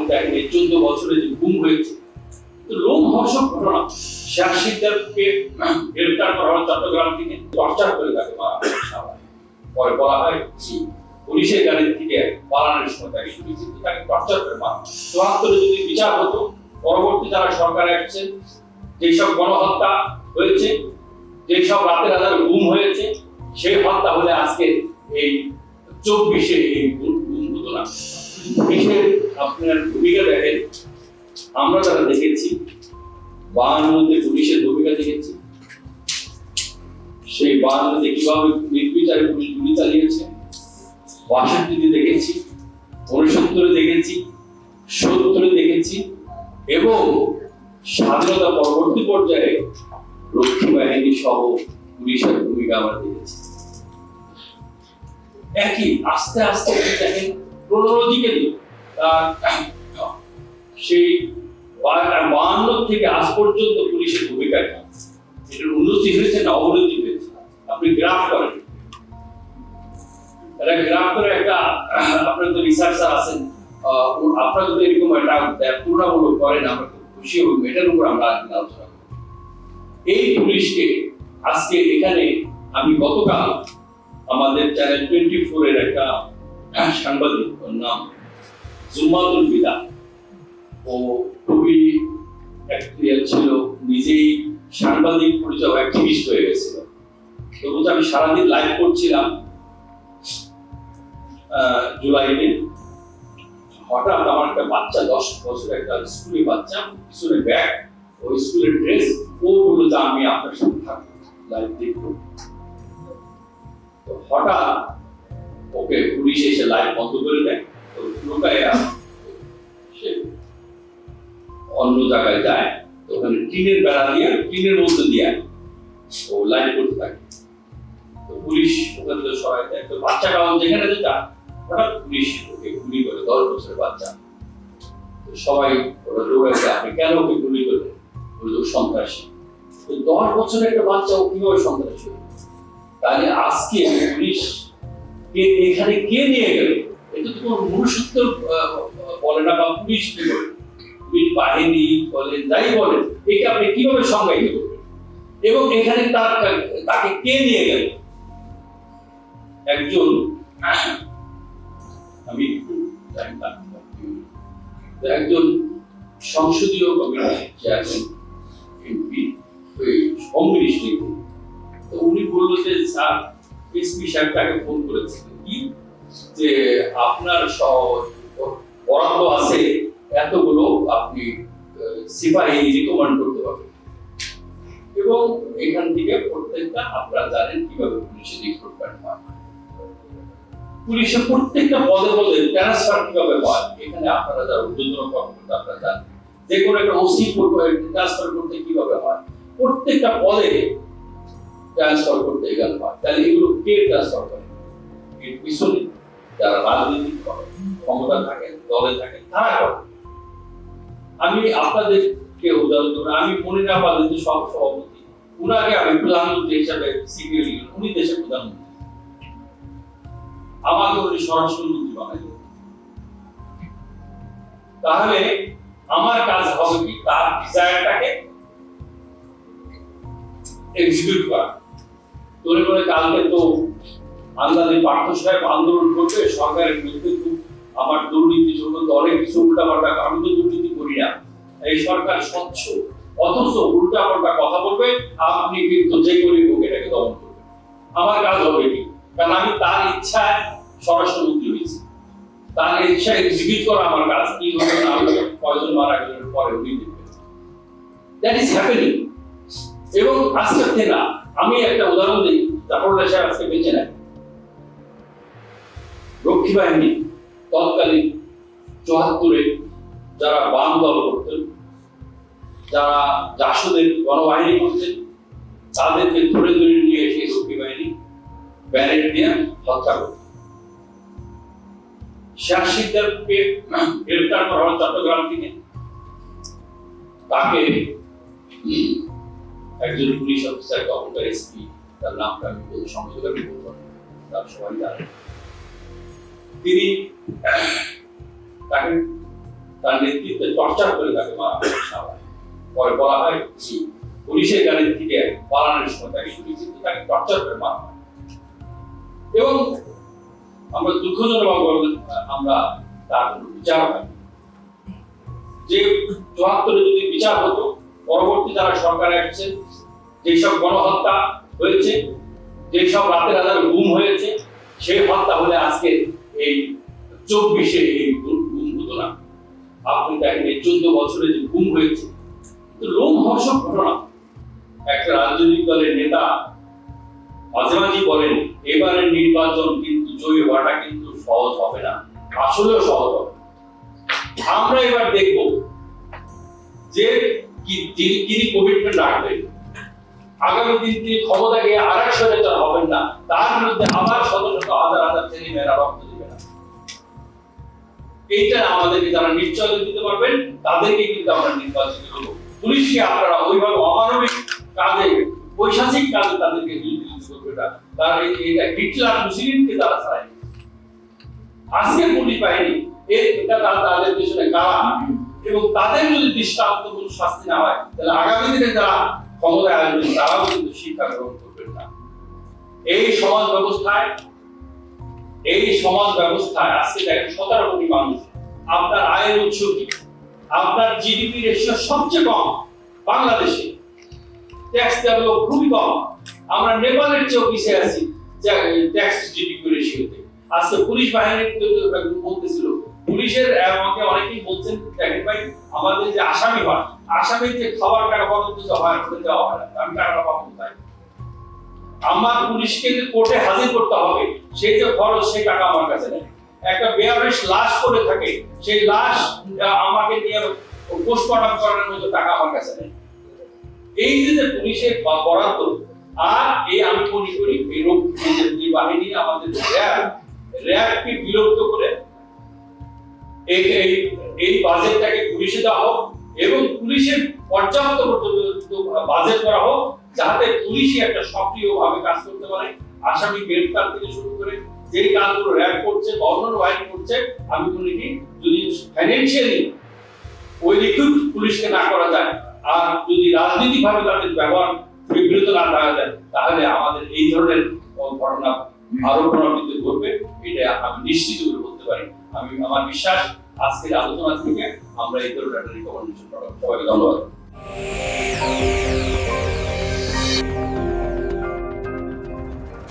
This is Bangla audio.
আপনি দেখেন এই চোদ্দ বছরে যে গুম হয়েছে লোম হর্ষক ঘটনা। শেখ সিদ্ধার্থকে গ্রেপ্তার করা হয় চট্টগ্রাম থেকে, টর্চার করে তাকে পরে বলা হয় পুলিশের থেকে পালানোর সময় তাকে তাকে টর্চার করে মারা যদি বিচার হতো, পরবর্তী যারা আসছেন যেসব গণহত্যা হয়েছে, যেসব রাতের রাজার গুম হয়েছে, সেই হত্যা হলে আজকে এই চব্বিশে এই হতো না আপনার ভূমিকা দেখেন, আমরা যারা দেখেছি বাহান্নতে পুলিশের ভূমিকা দেখেছি। সেই বাহান্নতে কীভাবে নির্বিচারে পুলিশ গুলি চালিয়েছে, বাষট্টিতে দেখেছি, উনসত্তরে দেখেছি, সত্তরে দেখেছি, এবং স্বাধীনতা পরবর্তী পর্যায়ে রক্ষী বাহিনী সহ পুলিশের ভূমিকা আমরা দেখেছি। একই, আস্তে আস্তে দেখেন ক্রোনোলজিক্যালি সেই থেকে আজ পর্যন্ত পুলিশের ভূমিকা? এটার উন্নতি হয়েছে না অবনতি হয়েছে। আপনি গ্রাফ করেন। গ্রাফ করে একটা, আপনার তো রিসার্চার আছেন আপনারা যদি এরকম একটা তুলনামূলক করেন, আমরা খুব খুশি হব এটার উপর আমরা আজকে আলোচনা এই পুলিশকে আজকে এখানে আমি গতকাল আমাদের চ্যানেল টোয়েন্টি ফোর এর একটা সাংবাদিক নাম জুম্মাতুল বিদা। ও খুবই অ্যাক্টিভ ছিল, নিজেই সাংবাদিক পরিচয় অ্যাক্টিভিস্ট হয়ে গেছিল। তবু আমি সারাদিন লাইভ করছিলাম জুলাইতে। হঠাৎ আমার একটা বাচ্চা, দশ বছর একটা স্কুলের বাচ্চা, পিছনে ব্যাগ ওই স্কুলের ড্রেস ও বলল যে আমি আপনার সাথে থাকব লাইভ দেখব। হঠাৎ ওকে পুলিশ এসে লাইভ বন্ধ করে দেয়। জায়গায় যায়, তো ওখানে টিনের বেড়া দিয়ে, টিনের মধ্যে দিয়ে ও লাইভ করতে থাকে। তো পুলিশ ওখান থেকে সরাই দেয়। তো বাচ্চাটাও যেখানে যে যায় হঠাৎ পুলিশ ওকে গুলি করে, দশ বছরের বাচ্চা। সবাই ওরা দৌড়ে যায় আপনি কেন ওকে গুলি বলল সন্ত্রাসী তো দশ বছরের একটা বাচ্চা ও কীভাবে সন্ত্রাসী তাহলে আজকে পুলিশ কে, এখানে কে নিয়ে গেল? এটা তো কোনো মনুষ্যত্ব বলে না বা পুলিশ কি বলে বাহিনী বলে যাই বলে একে আপনি কীভাবে সংজ্ঞায়িত করবেন? এবং এখানে তার তাকে কে নিয়ে গেল? একজন আমি একজন সংসদীয় কমিটির তো উনি বলল যে, স্যার এসপি সাহেব তাকে ফোন করেছিলেন কি? যে, আপনার বরাদ্দ আছে এতগুলো আপনি সিপাহী রিকমেন্ড করতে পারবেন। এবং এখান থেকে প্রত্যেকটা আপনারা জানেন কীভাবে পুলিশে রিক্রুটমেন্ট হয়। পুলিশের প্রত্যেকটা পদে পদে ট্রান্সফার কীভাবে হয়, এখানে আপনারা যারা ঊর্ধ্বতন কর্মকর্তা, আপনারা জানেন। যে কোনো একটা ওসি ট্রান্সফার করতে কীভাবে হয়, প্রত্যেকটা পদে ট্রান্সফার করতে গেলে হয়। তাহলে এগুলো কে ট্রান্সফার করে? এর পিছনে যারা রাজনীতি করে, ক্ষমতা থাকে দলে থাকে তারা করে। আমি আপনাদেরকে উদাহরণ দেবো, আমি মনিরা বাদিতে সব সভাপতি উনাকে আমি প্রধানমন্ত্রী হিসাবে সিপিএল উনি দেশের প্রধানমন্ত্রী। আমাকে উনি স্বরাষ্ট্রমন্ত্রী বানাই তাহলে আমার কাজ হবে কি? তার ডিজায়ারটাকে এক্সিকিউট করা। তোরে করে কালকে তো আন্দাজে পার্থ সাহেব আন্দোলন করবে, সরকারের বিরুদ্ধে আমার দুর্নীতি সম্বন্ধে অনেক কিছু উল্টাপাল্টা আমি তো এই সরকার স্বচ্ছ, অথচ উল্টাপাল্টা কথা বলবে, আপনি কিন্তু যে করে হোক এটাকে দমন করবেন। আমার কাজ হবে কি? কারণ আমি তার ইচ্ছায় স্বরাষ্ট্রমন্ত্রী হয়েছি। তার ইচ্ছা এক্সিকিউট করা আমার কাজ। কি হবে না হবে, কয়জন মারা গেলেন পরে দ্যাট ইজ হ্যাপেনিং এবং আমি একটা উদাহরণ দিই জাফরুল্লাহ সাহেব আজকে বেঁচে নেয় রক্ষী বাহিনী তৎকালীন চুয়াত্তরে যারা বাম দল করতেন যারা জাসদের গণবাহিনী করতেন তাদেরকে ধরে ধরে নিয়ে এসে রক্ষী বাহিনী ব্যারেট দিয়ে হত্যা করত করা চট্টগ্রাম থেকে। তাকে একজন পুলিশ অফিসার এসপি, তার নামটা আমি বলতে সংযোগ আমি বলব। তার সবাই জানে। তিনি তাকে তার নেতৃত্বে টর্চার করে তাকে মারা পরে বলা হয় যে পুলিশের গাড়ি থেকে পালানোর সময় তাকে গুলি কিন্তু তাকে টর্চার করে এবং আমরা দুঃখজনক আমরা তার কোনো বিচার হয় যে চুয়াত্তরে যদি বিচার হতো, পরবর্তী যারা সরকারে আসছে, যেসব গণহত্যা হয়েছে, যেসব রাতের রাজার গুম হয়েছে, সেই হত্যা হলে আজকে এই চব্বিশে এই গুম হতো না আপনি দেখেন এই চোদ্দ বছরে যে গুম হয়েছে তো লোম হর্ষক ঘটনা। একটা রাজনৈতিক দলের নেতা মাঝে মাঝে বলেন, এবারের নির্বাচন কিন্তু জয়ী হওয়াটা কিন্তু সহজ হবে না। আসলেও সহজ হবে আমরা এবার দেখব যে তিনি কমিটমেন্ট রাখবেন। আগামী দিন তিনি ক্ষমতা গিয়ে আর এক স্বৈরাচার হবেন না। তার বিরুদ্ধে আবার শত শত হাজার হাজার ছেলে মেয়েরা রক্ত দিবে না। এইটা আমাদেরকে যারা নিশ্চয় দিতে পারবেন, তাদেরকে কিন্তু আমরা নির্বাচিত করব। পুলিশকে আপনারা ওইভাবে অমানবিক কাজে, পৈশাচিক কাজে তাদেরকে হিটলার মুসলিমকে তারা ছাড়াই আজকে এটা তাদের এবং তাদের যদি দৃষ্টান্তমূলক শাস্তি না হয়, তাহলে আগামী দিনে যারা ক্ষমতায় আসবেন তারাও কিন্তু শিক্ষা গ্রহণ করবেন না। এই সমাজ ব্যবস্থায় এই সমাজ ব্যবস্থায় আজকে দেখেন সতেরো কোটি মানুষ। আপনার আয়ের উৎস কি? আপনার জিডিপি রেশিও সবচেয়ে কম বাংলাদেশে। ট্যাক্স দেওয়া খুবই কম। আমরা নেপালের চেয়েও পিছিয়ে আছি ট্যাক্স জিডিপি রেশিওতে আজকে পুলিশ বাহিনী বলতেছিল, পুলিশের আমাকে অনেকেই বলছেন, দেখেন ভাই, আমাদের যে আসামি হয়, আসামির যে খাবার টাকা পর্যন্ত যে হয়, ওটা দেওয়া হয় না। আমি টাকাটা পাবো কোথায়? আমার পুলিশকে কোর্টে হাজির করতে হবে, সেই যে খরচ, সেই টাকা আমার কাছে নেই। একটা বেয়ারিশ লাশ করে থাকে, সেই লাশ আমাকে নিয়ে পোস্টমর্টম করার মতো টাকা আমার কাছে নেই। এই যে পুলিশের বরাদ্দ, আর এই আমি মনে করি এই বাহিনী আমাদের র্যাব, র্যাবকে বিলুপ্ত করে এই বাজেটটাকে পুলিশে দেওয়া হোক এবং পুলিশের পর্যাপ্ত বাজেট করা হোক, যাতে পুলিশই একটা সক্রিয়ভাবে কাজ করতে পারে। আসামি গ্রেফতার থেকে শুরু করে যে কাজগুলো র্যাব করছে অন্যান্য বাহিনী করছে, আমি মনে করি যদি ফাইন্যান্সিয়ালি ওই রিক্রুট পুলিশকে না করা যায়, আর যদি রাজনৈতিকভাবে তাদের ব্যবহার বিবৃত না থাকা যায়, তাহলে আমাদের এই ধরনের ঘটনা আরও পুনরাবৃত্তি ঘটবে, এটা আমি নিশ্চিত করে বলতে পারি। আমি, আমার বিশ্বাস আজকের আলোচনা থেকে আমরা এই ধরনের রিকমেন্ডেশন পাবো। সবাইকে ধন্যবাদ।